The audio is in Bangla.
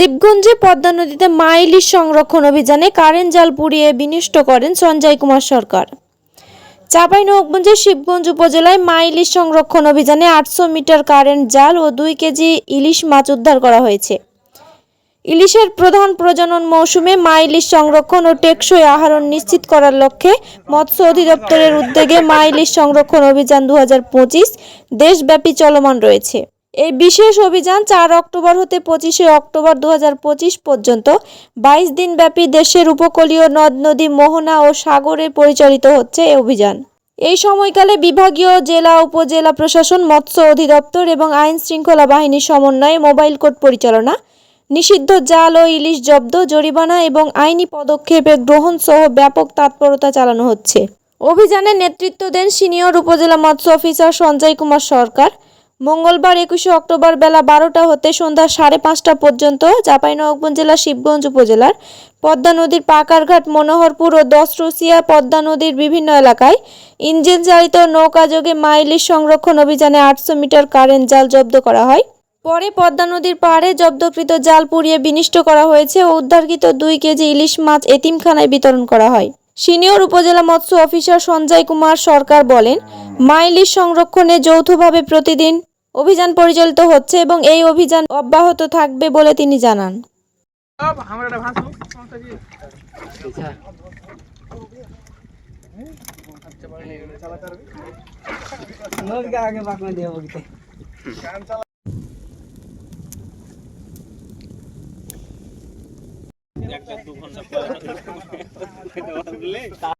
শিবগঞ্জে পদ্মা নদীতে মা ইলিশ সংরক্ষণ অভিযানে কারেন্ট জাল পুড়িয়ে বিনষ্ট করেন সঞ্জয় কুমার সরকার। চাঁপাইনবাবগঞ্জের শিবগঞ্জ উপজেলায় মা ইলিশ সংরক্ষণ অভিযানে আটশো মিটার কারেন্ট জাল ও দুই কেজি ইলিশ মাছ উদ্ধার করা হয়েছে। ইলিশের প্রধান প্রজনন মৌসুমে মা ইলিশ সংরক্ষণ ও টেকসই আহরণ নিশ্চিত করার লক্ষ্যে মৎস্য অধিদপ্তরের উদ্যোগে মা ইলিশ সংরক্ষণ অভিযান দু হাজার পঁচিশ দেশব্যাপী চলমান রয়েছে। এই বিশেষ অভিযান চার অক্টোবর হতে পঁচিশে অক্টোবর দু হাজার পঁচিশ পর্যন্ত বাইশ দিনব্যাপী দেশের উপকূলীয় নদ, নদী, মোহনা ও সাগরে পরিচালিত হচ্ছে এই অভিযান। এই সময়কালে বিভাগীয় জেলা, উপজেলা প্রশাসন, মৎস্য অধিদপ্তর এবং আইন শৃঙ্খলা বাহিনীর সমন্বয়ে মোবাইল কোর্ট পরিচালনা, নিষিদ্ধ জাল ও ইলিশ জব্দ, জরিমানা এবং আইনি পদক্ষেপে গ্রহণ সহ ব্যাপক তৎপরতা চালানো হচ্ছে। অভিযানে নেতৃত্ব দেন সিনিয়র উপজেলা মৎস্য অফিসার সঞ্জয় কুমার সরকার। মঙ্গলবার একুশে অক্টোবর বেলা বারোটা হতে সন্ধ্যা সাড়ে পাঁচটা পর্যন্ত চাঁপাইনবাবগঞ্জ জেলার শিবগঞ্জ উপজেলার পদ্মা নদীর পাকারঘাট, মনোহরপুর ও দশরসিয়া পদ্মা নদীর বিভিন্ন এলাকায় ইঞ্জিন চালিত নৌকাযোগে মাইলিশ সংরক্ষণ অভিযানে আটশো মিটার কারেন্ট জাল জব্দ করা হয়। পরে পদ্মা নদীর পাড়ে জব্দকৃত জাল পুড়িয়ে বিনিষ্ট করা হয়েছে ও উদ্ধারকৃত দুই কেজি ইলিশ মাছ এতিমখানায় বিতরণ করা হয়। সিনিয়র উপজেলা মৎস্য অফিসার সঞ্জয় কুমার সরকার বলেন মা ইলিশ সংরক্ষণে যৌথভাবে প্রতিদিন অভিযান পরিচালিত হচ্ছে এবং এই অভিযান অব্যাহত থাকবে বলে তিনি জানান।